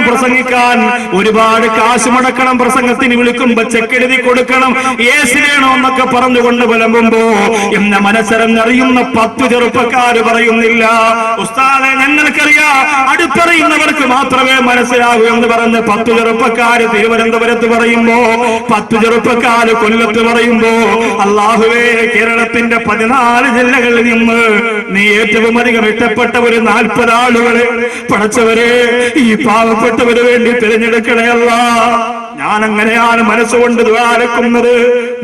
വേണം പ്രസംഗിക്കാൻ. ഒരുപാട് കാശ് മുടക്കണം പ്രസംഗത്തിന് വിളിക്കുമ്പോ ചെക്കെഴുതി കൊടുക്കണം. ഏസി വേണോ എന്നൊക്കെ പറഞ്ഞുകൊണ്ട് വിളമ്പുമ്പോ എന്ന മനസ്സരന്നറിയുന്ന പത്തു ചെറുപ്പക്കാര് പറയുന്നില്ല. ഉസ്താദെ ഞങ്ങൾക്കറിയാം അടുത്തറിയുന്നവർക്ക് മാത്രമേ മനസ്സിലാകൂ എന്ന് പറഞ്ഞ് പത്തു ചെറുപ്പക്കാര് തിരുവനന്തപുരത്ത് പറയുമ്പോ പത്തു ചെറുപ്പക്കാര് കൊല്ലത്ത് പറയുമ്പോ അള്ളാഹുവേ കേരളത്തിന്റെ പതിനാല് ജില്ലകളിൽ നിന്ന് നീ ഏറ്റവും അധികം ഇഷ്ടപ്പെട്ട ഒരു നാൽപ്പത് ആളുകളെ പടച്ചവരെ ഈ പാവപ്പെട്ടവര് വേണ്ടി തിരഞ്ഞെടുക്കണയല്ല ഞാൻ അങ്ങനെയാണ് മനസ്സുകൊണ്ട് ദ്വാരക്കുന്നത്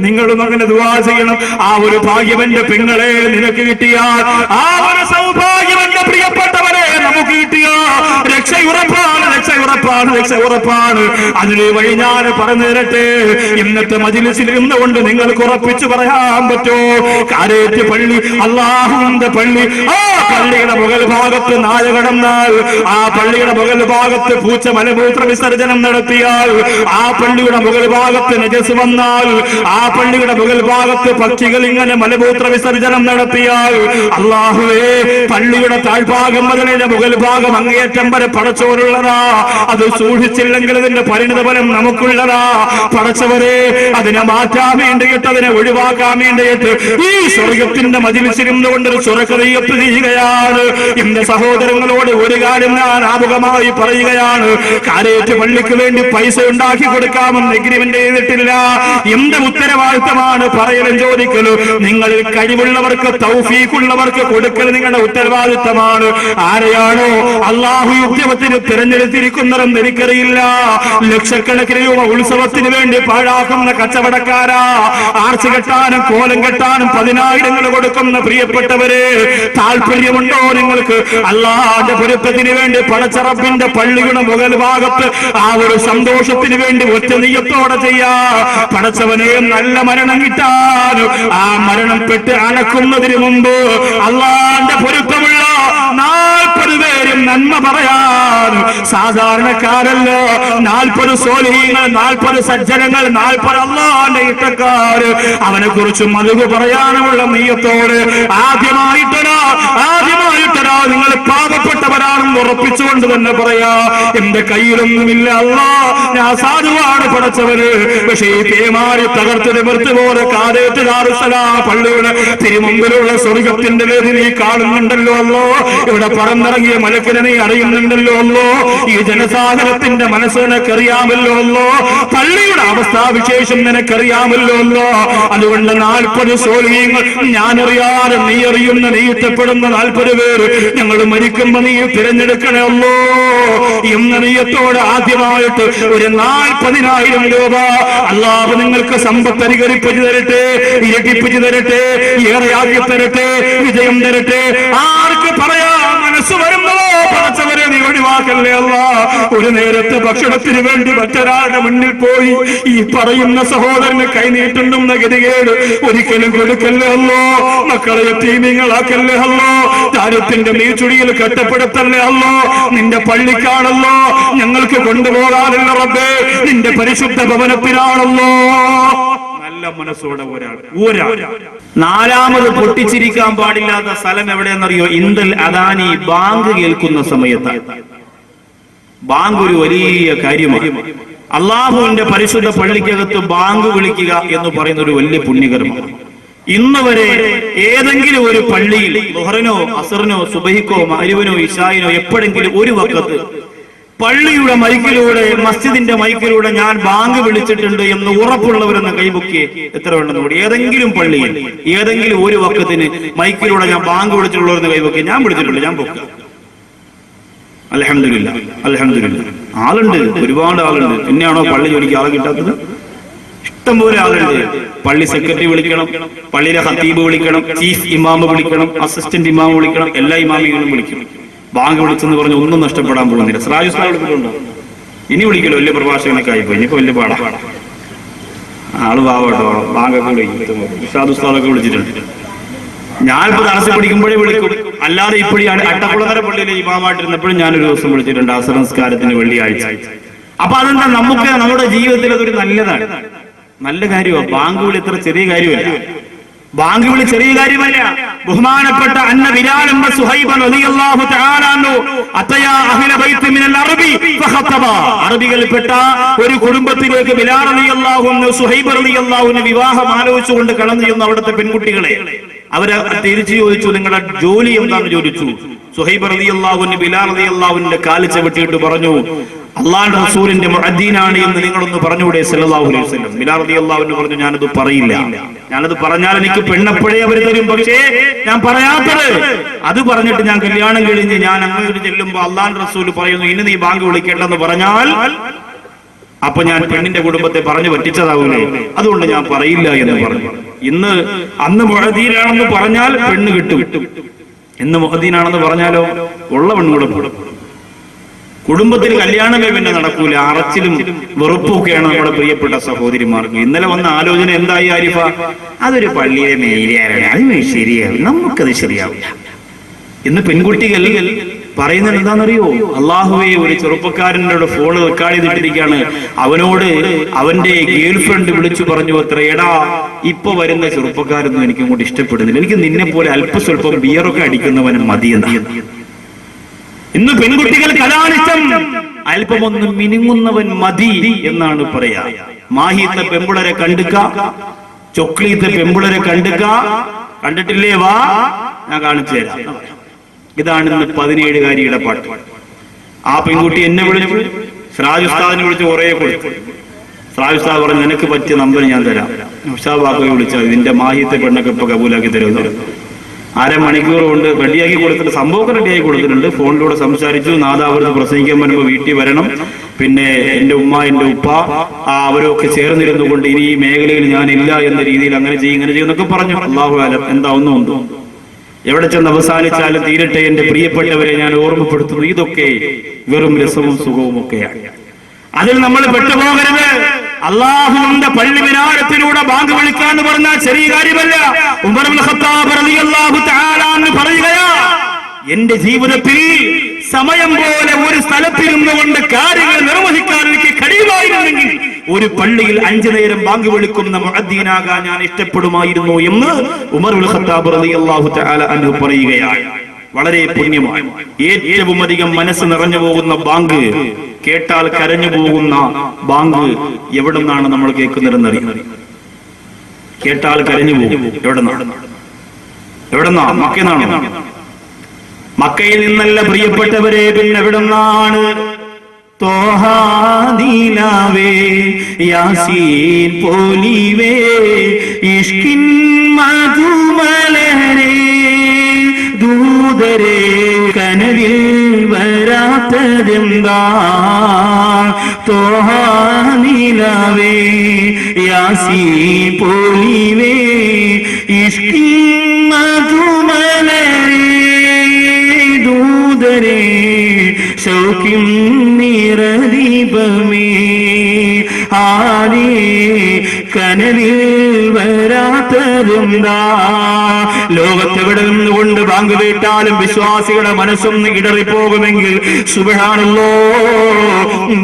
നിങ്ങളും അങ്ങനെ ദ്വാ ചെയ്യണം. ആ ഒരു ഭാഗ്യവന്റെ പെങ്ങളെ നിനക്ക് കിട്ടിയാൽ ആ ഒരു സൗഭാഗ്യവന്റെ പ്രിയപ്പെട്ടവരെ നമുക്ക് കിട്ടിയ? രക്ഷ ഉറപ്പാണ് രക്ഷ ഉറപ്പാണ് രക്ഷ ഉറപ്പാണ് അതിന് വഴി ഞാൻ പറഞ്ഞു തരട്ടെ. ഇന്നത്തെ മജിലിസിൽ ഇന്നുകൊണ്ട് നിങ്ങൾക്ക് ഉറപ്പിച്ചു പറയാൻ പറ്റോ? കാരേറ്റ് പള്ളി അള്ളാഹുവിന്റെ പള്ളി. ആ പള്ളിയുടെ മുകൾ ഭാഗത്ത് നായ കടന്നാൽ ആ പള്ളിയുടെ മുകൾ ഭാഗത്ത് പൂച്ച മലമൂത്ര വിസർജനം നടത്തിയാൽ ആ പള്ളിയുടെ മുകൾ ഭാഗത്ത് നജസ് വന്നാൽ ആ പള്ളിയുടെ മുകൾ ഭാഗത്ത് പക്ഷികൾ ഇങ്ങനെ മലമൂത്ര വിസർജനം നടത്തിയാൽ അള്ളാഹുവേ പള്ളിയുടെ താഴ്ഭാഗം മുതലിന്റെ മുകൾ ഭാഗം അങ്ങേയറ്റം വരെ പടച്ചവരുള്ളതാ. അത് സൂക്ഷിച്ചില്ലെങ്കിൽ അതിന്റെ പരിണിതഫലം നമുക്കുള്ളതാ. പടച്ചവരെ അതിനെ മാറ്റാൻ വേണ്ടിയിട്ട് അതിനെ ഒഴിവാക്കാൻ വേണ്ടിയിട്ട് ഈ സ്വർഗത്തിന്റെ മതിലിച്ചിരുന്നു കൊണ്ട് ഒരു ചെയ്യുകയാണ് എന്റെ സഹോദരങ്ങളോട് ഒരു കാര്യം ഞാൻ ആമുഖമായി പറയുകയാണ്. കാരേറ്റ് പള്ളിക്ക് വേണ്ടി പൈസ ഉണ്ടാക്കി കൊടുക്കാമെന്ന് എഗ്രിമെന്റ് ചെയ്തിട്ടില്ല. എന്ത് ഉത്തരവാദിത്തമാണ് പറയലും ചോദിക്കലും. നിങ്ങളിൽ കഴിവുള്ളവർക്ക് തൗഫീഖുള്ളവർക്ക് കൊടുക്കൽ നിങ്ങളുടെ ഉത്തരവാദിത്തമാണ്. ആരെയാണോ അള്ളാഹു ഉദ്യമത്തിന് തിരഞ്ഞെടുത്തിരിക്കുന്നതെന്ന് എനിക്കറിയില്ല. ലക്ഷക്കണക്കിന് രൂപ ഉത്സവത്തിന് വേണ്ടി പാഴാക്കുന്ന കച്ചവടക്കാരാ. ആർച്ച് കെട്ടാനും കോലം കെട്ടാനും പതിനായിരങ്ങൾ കൊടുക്കുന്ന പ്രിയപ്പെട്ടവരെ താല്പര്യമുണ്ടോ നിങ്ങൾക്ക്? അള്ളാന്റെ പൊരുത്തത്തിന് വേണ്ടി പടച്ചറപ്പിന്റെ പള്ളിയുടെ മുകൾ ഭാഗത്ത് ആ ഒരു സന്തോഷത്തിന് വേണ്ടി ഒറ്റ നെയ്യത്തോടെ ചെയ്യാ. പടച്ചവനെ നല്ല മരണം കിട്ടാനും ആ മരണം പെട്ട് അണക്കുന്നതിന് മുമ്പ് അള്ളാന്റെ പൊരുത്തമുള്ള നാൽപ്പത് പേരും നന്മ പറയാൻ. സാധാരണക്കാരല്ല നാൽപ്പത് സോലിഹീങ്ങൾ നാൽപ്പത് സജ്ജനങ്ങൾ നാൽപ്പത് അള്ളാന്റെ ഇട്ടക്കാര് അവനെ കുറിച്ച് മതിവ് പറയാനുമുള്ള നെയ്യത്തോട് ആദ്യമായിട്ടടാ ആദ്യമായിട്ടടാ നിങ്ങൾ പാവപ്പെട്ടവരാണെന്ന് ഉറപ്പിച്ചുകൊണ്ട് തന്നെ പറയാ എന്റെ കയ്യിലൊന്നുമില്ല അല്ല ഞാൻ സാധുവാണ് പടച്ചവര് പക്ഷേ ഈ പേമാരി തകർത്ത് നിവർത്തി പോലെ കാതേറ്റ് ദാറുസലാ പള്ളിയുടെ തിരുമുമ്പിലുള്ള സ്വർഗത്തിന്റെ വേദി നീ കാണുന്നുണ്ടല്ലോ അല്ലോ. ഇവിടെ പറന്നിറങ്ങിയ മലക്കിനെ നീ അറിയുന്നുണ്ടല്ലോ അല്ലോ. ഈ ജനസാഗരത്തിന്റെ മനസ്സ് നിനക്കറിയാമല്ലോ അല്ലോ. പള്ളിയുടെ അവസ്ഥാ വിശേഷം നിനക്കറിയാമല്ലോ അല്ലോ. അതുകൊണ്ട് നാൽപ്പത് സോലിയങ്ങൾ ഞാനറിയാതെ നീ അറിയുന്ന നീ ഇഷ്ടപ്പെടുന്ന നാൽപ്പത് പേര് ഞങ്ങൾ മരിക്കുമ്പോ നീ തിരഞ്ഞെടുക്കണമല്ലോ എന്ന നീയത്തോട് ആദ്യമായിട്ട് ഒരു നാൽപ്പതിനായിരം രൂപ അള്ളാഹു നിങ്ങൾക്ക് സമ്പത്ത് അനുകരിപ്പിച്ചു തരട്ടെ ഇരട്ടിപ്പിച്ചു തരട്ടെ ഏറെ ആദ്യം തരട്ടെ വിജയം തരട്ടെ. ആർക്ക് പറയാ മനസ്സ് വരുമ്പോ പടച്ചവരെ നീ ഒഴിവാക്കല്ലേ അല്ല ഒരു നേരത്തെ ഭക്ഷണത്തിന് വേണ്ടി മറ്റൊരാളുടെ മുന്നിൽ പോയി ഈ പറയുന്ന സഹോദരന് കൈനീട്ടുണ്ടെന്ന ഗതികേട് ഒരിക്കലും കൊടുക്കല്ലേ അല്ലോ മക്കളെ തീമിങ്ങളാക്കല്ലേ അല്ലോ താരത്തിന്റെ നീച്ചുടിയിൽ കെട്ടപ്പെടുത്തല്ലേ അല്ലോ നിന്റെ പള്ളിക്കാണല്ലോ? ഞങ്ങൾക്ക് കൊണ്ടുപോകാനുള്ള റബ്ബേ. നിന്റെ പരിശുദ്ധ ഭവനത്തിലാണല്ലോ നല്ല മനസ്സോടെ ഒരാൾ ഒരാൾ. നാലാമത് പൊട്ടിച്ചിരിക്കാൻ പാടില്ലാത്ത സ്ഥലം എവിടെയെന്നറിയോ? ഇന്ദൽ അദാനി ബാങ്ക് കേൾക്കുന്ന സമയത്ത്. ബാങ്ക് ഒരു വലിയ കാര്യമാണ്. അള്ളാഹുവിന്റെ പരിശുദ്ധ പള്ളിക്കകത്ത് ബാങ്ക് വിളിക്കുക എന്ന് പറയുന്ന ഒരു വലിയ പുണ്യകരമാണ് ഇന്ന് വരെ ഏതെങ്കിലും ഒരു പള്ളിയിൽ ബുഹറിനോ അസറിനോ സുബഹിക്കോ മഹരുവിനോ ഇഷായിനോ എപ്പോഴെങ്കിലും ഒരു വക്കത്ത് പള്ളിയുടെ മൈക്കിലൂടെ മസ്ജിദിന്റെ മൈക്കിലൂടെ ഞാൻ ബാങ്ക് വിളിച്ചിട്ടുണ്ട് എന്ന് ഉറപ്പുള്ളവരെന്ന് കൈമുക്കി എത്ര ഉണ്ടെന്ന് കൂടി? ഏതെങ്കിലും പള്ളിയിൽ ഏതെങ്കിലും ഒരു വക്കത്തിന് മൈക്കിലൂടെ ഞാൻ ബാങ്ക് വിളിച്ചിട്ടുള്ളവരെന്ന് കൈമുക്കി ഞാൻ വിളിച്ചിട്ടുണ്ട് ഞാൻ ബുക്ക് അലഹമില്ല അലഹമില്ല ആളുണ്ട് ഒരുപാട് ആളുണ്ട്. പിന്നെയാണോ പള്ളി ജോലിക്ക് ആളെ കിട്ടാത്തത്? ഇഷ്ടംപോലെ ആളുണ്ട്. പള്ളി സെക്രട്ടറി വിളിക്കണം പള്ളിയിലെ ഹത്തീബ് വിളിക്കണം ചീഫ് ഇമാമ് വിളിക്കണം അസിസ്റ്റന്റ് ഇമാമ് വിളിക്കണം എല്ലാ ഇമാമികളും വിളിക്കണം ബാങ്ക് വിളിച്ചെന്ന് പറഞ്ഞ് ഒന്നും നഷ്ടപ്പെടാൻ പോകുന്നില്ല. സ്ലാം വിളിച്ചിട്ടുണ്ടോ ഇനി വിളിക്കലോ വലിയ പ്രഭാഷകനൊക്കെ ആയിപ്പോയി. ഇനിയിപ്പോ വലിയ പാടാ. ആൾ പാവട്ടോ ബാങ്കൊക്കെ വിളിക്കും ഷാദു ഉസ്താദൊക്കെ വിളിച്ചിട്ടുണ്ട്. ഞാനിപ്പോ തടസ്സം പിടിക്കുമ്പോഴേ വിളിക്കും. അല്ലാതെ ഇപ്പോഴും അട്ടക്കുളങ്ങര പള്ളിയിലെ ഇമാമായിട്ടിരുന്നപ്പോഴും ഞാനൊരു ദിവസം വിളിച്ചിട്ടുണ്ട് അസംസ്കാരത്തിന് വെള്ളിയാഴ്ച. അപ്പൊ അതെന്താ? നമുക്ക് നമ്മുടെ ജീവിതത്തിൽ അതൊരു നല്ലതാണ്. നല്ല കാര്യമാണ് ബാങ്ക് വിളി ഇത്ര ചെറിയ കാര്യമല്ല. ബാങ്ക് വിളി ചെറിയ കാര്യമല്ല. ബഹുമാനപ്പെട്ട അന്ന ബിലാൽ സുഹൈബ റളിയല്ലാഹു തആല അൻഹു അത്തയാ അഹ്ല ബൈത്ത് മിനൽ അറബി ഫഖതബ അറബികളിൽപ്പെട്ട ഒരു കുടുംബത്തിലേക്ക് ബിലാൽ റളിയല്ലാഹു അൻഹു സുഹൈബ റളിയല്ലാഹു വിവാഹം ആലോചിച്ചുകൊണ്ട് കടന്നു ചെന്ന അവിടുത്തെ പെൺകുട്ടികളെ. അവരെ തിരിച്ചു ചോദിച്ചു നിങ്ങളുടെ ജോലി എന്താണെന്ന് ചോദിച്ചു. സുഹൈബ് റളിയല്ലാഹുവിന് ബിലാൽ അള്ളാഹുവിന്റെ കാൽ ചവിട്ടിയിട്ട് പറഞ്ഞു അള്ളാഹുടെ റസൂലിന്റെ മുഅദ്ദീനാണ് എന്ന് നിങ്ങളൊന്ന് പറഞ്ഞുകൂടെ? സല്ലല്ലാഹു അലൈഹി വസല്ലം. ബിലാൽ റളിയല്ലാഹുവിന് പറഞ്ഞു ഞാനത് പറയില്ല. ഞാനത് പറഞ്ഞാൽ എനിക്ക് പെണ്ണപ്പഴേ അവർ തരും. പക്ഷേ ഞാൻ പറയാത്തത് അത് പറഞ്ഞിട്ട് ഞാൻ കല്യാണം കഴിഞ്ഞ് ഞാൻ അങ്ങോട്ട് ചെല്ലുമ്പോ അള്ളാഹുന്റെ റസൂൽ പറയുന്നു ഇനി നീ ബാങ്ക് വിളിക്കേണ്ടെന്ന് പറഞ്ഞാൽ അപ്പൊ ഞാൻ പെണ്ണിന്റെ കുടുംബത്തെ പറഞ്ഞു പറ്റിച്ചതാവൂലേ? അതുകൊണ്ട് ഞാൻ പറയില്ല എന്ന് പറഞ്ഞു. ഇന്ന് അന്ന് മുഹദീനാണെന്ന് പറഞ്ഞാൽ പെണ്ണ് കിട്ടും. ഇന്ന് മുഹദ്ദീനാണെന്ന് പറഞ്ഞാലോ? ഉള്ള കൂടെ കുടുംബത്തിൽ കല്യാണമേ പിന്നെ നടക്കൂല. അറച്ചിലും വെറുപ്പൊക്കെയാണ് നമ്മുടെ പ്രിയപ്പെട്ട സഹോദരിമാർക്ക്. ഇന്നലെ വന്ന ആലോചന എന്തായി ആരിഫ? അതൊരു പള്ളിയെ മേലിയാരാണ്. അത് ശരിയാവും നമുക്കത് ശരിയാവില്ല. ഇന്ന് പെൺകുട്ടികൾ പറയുന്നത് എന്താണെന്നറിയോ? അള്ളാഹുവെ ഒരു ചെറുപ്പക്കാരനോട് ഫോൺ റെക്കാർഡ് ചെയ്തിട്ടിരിക്കുകയാണ് അവനോട് അവന്റെ ഗേൾ ഫ്രണ്ട് വിളിച്ചു പറഞ്ഞു അത്ര എടാ ഇപ്പൊ വരുന്ന ചെറുപ്പക്കാരൊന്നും എനിക്ക് അങ്ങോട്ട് ഇഷ്ടപ്പെടുന്നില്ല. എനിക്ക് നിന്നെ പോലെ അല്പസ്വല്പം ബിയറൊക്കെ അടിക്കുന്നവനും മതി എന്ന്. ഇന്ന് പെൺകുട്ടികൾ കലാനിഷ്ടം അല്പമൊന്ന് മിനുങ്ങുന്നവൻ മതി എന്നാണ് പറയാ. മാഹിത്തെ പെമ്പുളരെ കണ്ടുക്ക ചൊക്ലീത്തെ പെമ്പുളരെ കണ്ടുക കണ്ടിട്ടില്ലേ? വാ ഞാൻ കാണിച്ചു തരാം. ഇതാണ് ഇന്ന് പതിനേഴുകാരിയുടെ പാട്ട്. ആ പെൺകുട്ടി എന്നെ വിളിച്ചു സിറാജ് ഉസ്താദിനെ വിളിച്ച് കുറേ കൊടുത്തു. സിറാജ് ഉസ്താദ് പറഞ്ഞു നിനക്ക് പറ്റിയ നമ്പർ ഞാൻ തരാം. ഉഷാ ബാക്കോയെ വിളിച്ചാൽ ഇതിന്റെ മാഹിത്തെ പെണ്ണൊക്കെ ഇപ്പൊ കബൂലാക്കി തരുമെന്ന് അര അരമണിക്കൂർ കൊണ്ട് റെഡിയാക്കി കൊടുത്തിട്ട് സംഭവമൊക്കെ റെഡിയാക്കി കൊടുത്തിട്ടുണ്ട്. ഫോണിലൂടെ സംസാരിച്ചു നാദാവരുന്ന് പ്രസംഗിക്കാൻ വരുമ്പോൾ വീട്ടിൽ വരണം. പിന്നെ എന്റെ ഉമ്മ എന്റെ ഉപ്പ അവരൊക്കെ ചേർന്നിരുന്നു കൊണ്ട് ഇനി ഈ മേഖലയിൽ ഞാൻ ഇല്ല എന്ന രീതിയിൽ അങ്ങനെ ചെയ്യും ഇങ്ങനെ ചെയ്യുന്നൊക്കെ പറഞ്ഞു. അള്ളാഹു ആലം എന്താ ഒന്നും ഒന്നും എവിടെ ചെന്ന് അവസാനിച്ചാലും തീരട്ടെ എന്റെ പ്രിയപ്പെട്ടവരെ ഞാൻ ഓർമ്മപ്പെടുത്തുന്നു. ഇതൊക്കെ വെറും രസവും സുഖവും ഒക്കെയാണ്. അതിൽ നമ്മൾ പെട്ടുപോകരുത്. അള്ളാഹുവിന്റെ പള്ളി വിനാരത്തിലൂടെ ബാങ്ക് വിളിക്കാന്ന് പറഞ്ഞാൽ ചെറിയ കാര്യമല്ല. ഉമർ ഖത്താബ് റളിയല്ലാഹു തആല പറയുകയാ എന്റെ ജീവിതത്തിൽ സമയം പോലെ ഒരു സ്ഥലത്തിരുന്നു കൊണ്ട് കാര്യങ്ങൾ നിർവഹിക്കാൻ എനിക്ക് കഴിയുമായിരുന്നെങ്കിൽ ഒരു പള്ളിയിൽ അഞ്ചു നേരം ബാങ്ക് വിളിക്കുന്ന മഹദ്ദീനാകാൻ ഞാൻ ഇഷ്ടപ്പെടുമായിരുന്നു എന്ന് ഉമർ ഉൽ ഖത്താബ് റളിയല്ലാഹു തആല അൻഹു പറയുകയാണ്. വളരെ പുണ്യമാണ് ഏറ്റവും അധികം മനസ്സ് നിറഞ്ഞു പോകുന്ന ബാങ്ക് കേട്ടാൽ കരഞ്ഞു പോകുന്ന ബാങ്ക് എവിടെ നിന്നാണ് നമ്മൾ കേൾക്കുന്നതെന്നറിയാം? കേട്ടാൽ കരഞ്ഞു പോകും. എവിടെ നിന്നാണ്? എവിടെ നിന്നാ മക്കന്നാണോ മക്കയിൽ നിന്നല്ല പ്രിയപ്പെട്ടവരെ പിന്നെ എവിടെ നിന്നാണ് തോഹാദീലാവേ യാസീൻ പോലീവേ ഇഷ്കിൻ മധുമലരേ ദൂതരെ കനവിൽ വരാത്തതെന്താ? തോഹാദീലാവേ യാസി പോലീവേ ഇഷ്കിൻ മധുമലരേ ശൗക്യം നിറദീപമേ. ആരേ കനലിൽ വരാത്തതെന്താ ലോകത്തെവിടെ നിന്നുകൊണ്ട് ബാങ്ക് വീട്ടാലും വിശ്വാസികളുടെ മനസ്സൊന്ന് ഇടറിപ്പോകുമെങ്കിൽ സുബഹാണല്ലോ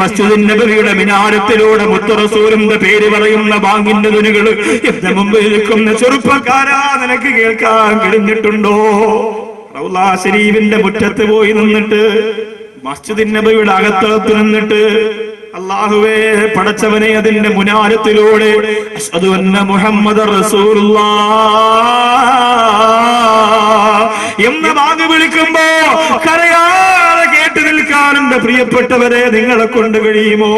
മസ്ജിദ് നബിയുടെ മിനാരത്തിലൂടെ മുത്തറസൂലിന്റെ പേര് പറയുന്ന ബാങ്കിന്റെ തുനികൾ എന്റെ മുമ്പിൽ നിൽക്കുന്ന ചെറുപ്പക്കാരാ നിനക്ക് കേൾക്കാൻ കഴിഞ്ഞിട്ടുണ്ടോ? റൗലാ ശരീഫിന്റെ മുറ്റത്ത് പോയി നിന്നിട്ട് മസ്ജിദ് നബിയുടെ അകത്തളത്ത് നിന്നിട്ട് അള്ളാഹുവേ പടച്ചവനെ അതിന്റെ മുനാരത്തിലൂടെ മുഹമ്മദ് എന്ന വാങ്ങി വിളിക്കുമ്പോ കരയാതെ കേട്ടു നിൽക്കാൻ പ്രിയപ്പെട്ടവരെ നിങ്ങളെ കൊണ്ട് കഴിയുമോ?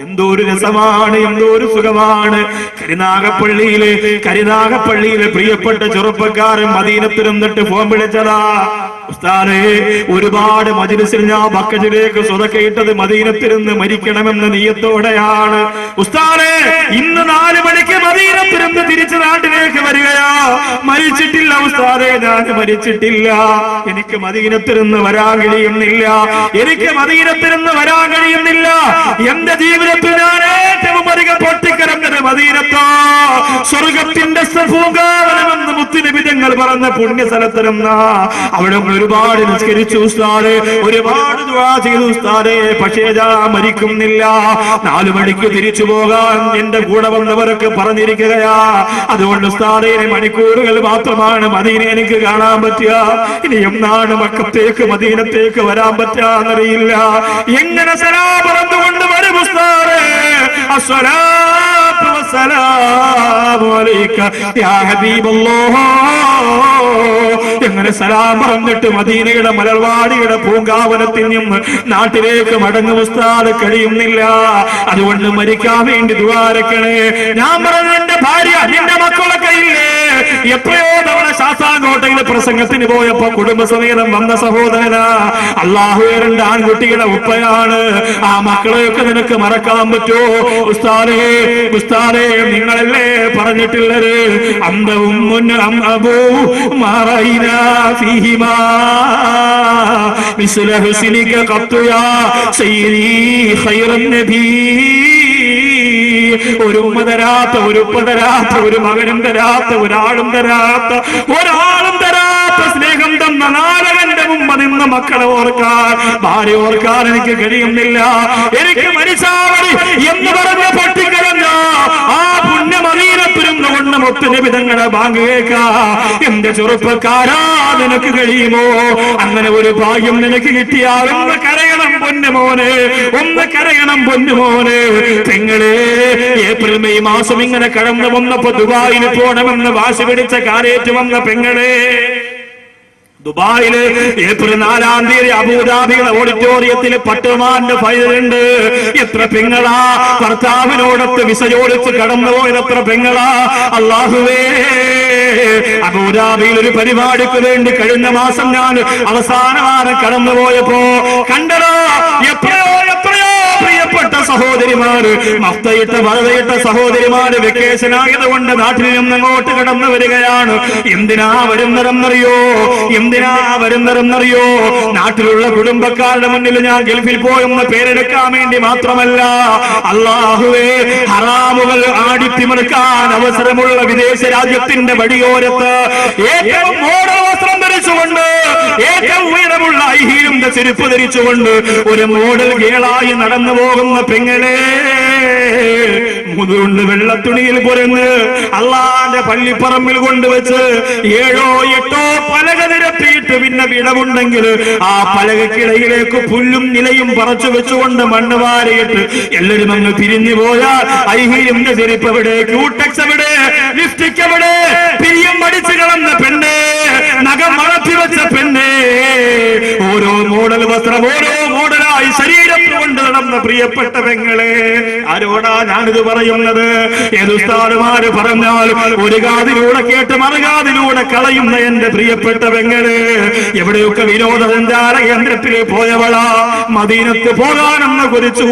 എന്തോ ഒരു രസമാണ് എന്തോ ഒരു സുഖമാണ്. കരിനാഗപ്പള്ളിയിലെ കരിനാഗപ്പള്ളിയിലെ പ്രിയപ്പെട്ട ചെറുപ്പക്കാരൻ മദീനത്തിൽ നിന്നിട്ട് ഫോം വിളിച്ചതാ. ഉസ്താദേ ഒരുപാട് മജിലിസിൽ ഞാൻ ബക്കറ്റിലേക്ക് സ്വതക്കയിട്ടത് മദീനത്തിരുന്ന് മരിക്കണമെന്ന നീയത്തോടെയാണ്. ഉസ്താദേ ഇന്ന് നാല് മണിക്ക് മദീനത്തിൽ നിന്ന് തിരിച്ചു മരിച്ചിട്ടില്ല ഉസ്താദേ ഞാൻ മരിച്ചിട്ടില്ല. എനിക്ക് മദീനത്തിരുന്ന് വരാൻ കഴിയുന്നില്ല. എനിക്ക് മദീനത്തിരുന്ന് വരാൻ കഴിയുന്നില്ല. എന്റെ ജീവിതത്തിൽ ഞാൻ ഏറ്റവും അധികം പൊട്ടിക്കിടന്നത് മദീനത്തോ. സ്വർഗത്തിന്റെ പൂങ്കാവനമെന്ന് മുത്തുനിബിതങ്ങൾ പറഞ്ഞ പുണ്യ സ്ഥലത്തിരുന്ന അവിടെ ഒരുപാട് നിസ്കരിച്ചു ഉസ്താദ്. ഒരുപാട് ദുആ ചെയ്തു ഉസ്താദേ. പക്ഷേ ഞാൻ മരിക്കുന്നില്ല. നാലു മണിക്ക് തിരിച്ചു പോകാൻ എന്റെ കൂടെ വന്നവരൊക്കെ പറഞ്ഞിരിക്കുകയാ. അതുകൊണ്ട് ഉസ്താദേ മണിക്കൂറുകൾ മാത്രമാണ് മദീന എനിക്ക് കാണാൻ പറ്റുക ഇനിയും എന്നാണ് മക്കത്തേക്ക് മദീനത്തേക്ക് വരാൻ പറ്റാന്നറിയില്ല എങ്ങനെ സലാ പറന്നുകൊണ്ട് വരും എങ്ങനെ സലാം പറഞ്ഞിട്ട് മദീനയുടെ മലർവാടിയുടെ പൂങ്കാവനത്തിൽ നിന്ന് നാട്ടിലേക്ക് മടങ്ങു ഉസ്താദ് കഴിയുന്നില്ല. അതുകൊണ്ട് മരിക്കാൻ വേണ്ടി ദ്വാരക്കണേ ഞാൻ പറഞ്ഞു എന്റെ ഭാര്യ എന്റെ മക്കളൊക്കെ ഇല്ലേ എപ്പോഴോ തവണ ശാസ്താങ്കോട്ടയിൽ പ്രസംഗത്തിന് പോയപ്പോ കുടുംബസമേതം വന്ന സഹോദരനാ അള്ളാഹു രണ്ട് ആൺകുട്ടികളുടെ ഉപ്പയാണ്. ആ മക്കളെയൊക്കെ നിനക്ക് മറക്കാൻ പറ്റുമോ ഉസ്താദേ ഉസ്താദേ നിങ്ങളല്ലേ പറഞ്ഞിട്ടുള്ളത്? അന്തവും മുന്നൂ മറൈന ഫീഹിമാ. മിസ്ല ഹുസ്നിക ഖത്തു യാ സയ്യിദി ഖൈറൻ നബീ. ഒരു ഉമ്മ തരാത്ത ഒരു ഉപ്പ തരാത്ത ഒരു മകനും തരാത്ത ഒരാളും തരാത്ത ഒരാളും തരാത്ത സ്നേഹം തന്ന നാരകന്റെ മുമ്പ് നിന്ന മക്കളെ ഓർക്കാൻ. ഭാര്യ ഓർക്കാൻ എനിക്ക് കഴിയുന്നില്ല. എനിക്ക് മനുഷ്യ എന്ന് പറഞ്ഞ പട്ടിക്കലല്ല ആ പുണ്യമദീനത്തിരുന്നു കൊണ്ട് മുത്തുനിബിതങ്ങളെ ബാങ്ക് കേൾക്കാ എന്റെ ചെറുപ്പക്കാരാ നിനക്ക് കഴിയുമോ? അങ്ങനെ ഒരു ഭാഗ്യം നിനക്ക് കിട്ടിയാൽ കര പൊന്നുമോനെ ഒന്ന് കരയണം പൊന്നുമോനെ പെങ്ങളെ ഏപ്രിൽ മെയ് മാസം ഇങ്ങനെ കടന്നു വന്നപ്പോ ദുബായിൽ പോണമെന്ന് വാശി പിടിച്ച കാലേറ്റ് വന്ന പെങ്ങളെ. ദുബായിൽ ഏപ്രിൽ നാലാം തീയതി അബുദാബിയുടെ ഓഡിറ്റോറിയത്തിൽ പട്ടുമാന്റെ ഫൈനലുണ്ട് എത്ര പെങ്ങളാ? ഭർത്താവിനോടൊത്ത് വിസ ചോദിച്ച് കടന്നുപോയത് എത്ര പെങ്ങളാ? അള്ളാഹുവേ അബുദാബിയിൽ ഒരു പരിപാടിക്ക് വേണ്ടി കഴിഞ്ഞ മാസം ഞാൻ അവസാനമാണ് കടന്നുപോയപ്പോ കണ്ടടോ എത്രയോ പ്രിയപ്പെട്ട സഹോദരിമാര് മഫ്തയിട്ട വലതയിട്ട സഹോദരിമാര് വെക്കേഷൻ ആയതുകൊണ്ട് നാട്ടിൽ നിന്ന് അങ്ങോട്ട് കടന്നു വരികയാണ്. എന്തിനാ വരുന്നതെന്നറിയോ? എന്തിനാ വരുന്നതെന്നറിയോ? നാട്ടിലുള്ള കുടുംബക്കാരുടെ മുന്നിൽ ഞാൻ ഗൾഫിൽ പോയെന്ന് പേരെടുക്കാൻ വേണ്ടി മാത്രമല്ല അള്ളാഹുവേ ഹറാമുകൾ ആടിത്തിമിർക്കാൻ അവസരമുള്ള വിദേശ രാജ്യത്തിന്റെ വടിയോരത്ത് ഏറ്റവും വസ്ത്രം ധരിച്ചുകൊണ്ട് ഏറ്റവും ഉയരമുള്ള ഐഹീലിന്റെ ചെരുപ്പ് ധരിച്ചുകൊണ്ട് ഒരു മോഡൽ ഗേളായി നടന്നു പോകുന്ന പെങ്ങളെ മുതുകൊണ്ട് വെള്ളത്തുണിയിൽ പൊരുന്ന് അള്ളാന്റെ പള്ളിപ്പറമ്പിൽ കൊണ്ടുവച്ച് ഏഴോ എട്ടോ പലക നിരത്തിയിട്ട് പിന്നെ വിടവുണ്ടെങ്കിൽ ആ പലകക്കിടയിലേക്ക് പുല്ലും നിലയും പറച്ചു വെച്ചുകൊണ്ട് മണ്ണ് വാരിയിട്ട് എല്ലാവരും അങ്ങ് പിരിഞ്ഞു പോയാൽ ഐഹിയും ചെരുപ്പ് എവിടെ? ക്യൂടെക്സ് എവിടെ? ലിഫ്റ്റിക് എവിടെ? പിരിയം മടിച്ചു കളന്ന പെണ്ണേ നഖം വളർത്തി വെച്ച പെണ്ണേ. ഓരോ മോഡൽ വസ്ത്രം ഓരോ മോഡലായി ശരീരത്തിൽ നടന്ന പ്രിയപ്പെട്ട പെങ്ങളെ ആരോടാ ഞാനിത് പറയുന്നത്? ഏതുസ്ഥാനമാര് പറഞ്ഞാൽ ഒരു കാതിലൂടെ കേട്ട് മറുകാതിലൂടെ കളയുന്ന എന്റെ പ്രിയപ്പെട്ട പെങ്ങളെ. എവിടെയൊക്കെ വിനോദസഞ്ചാര കേന്ദ്രത്തിൽ പോയവളാ മദീനത്ത് പോകാനെന്ന് കുറിച്ച്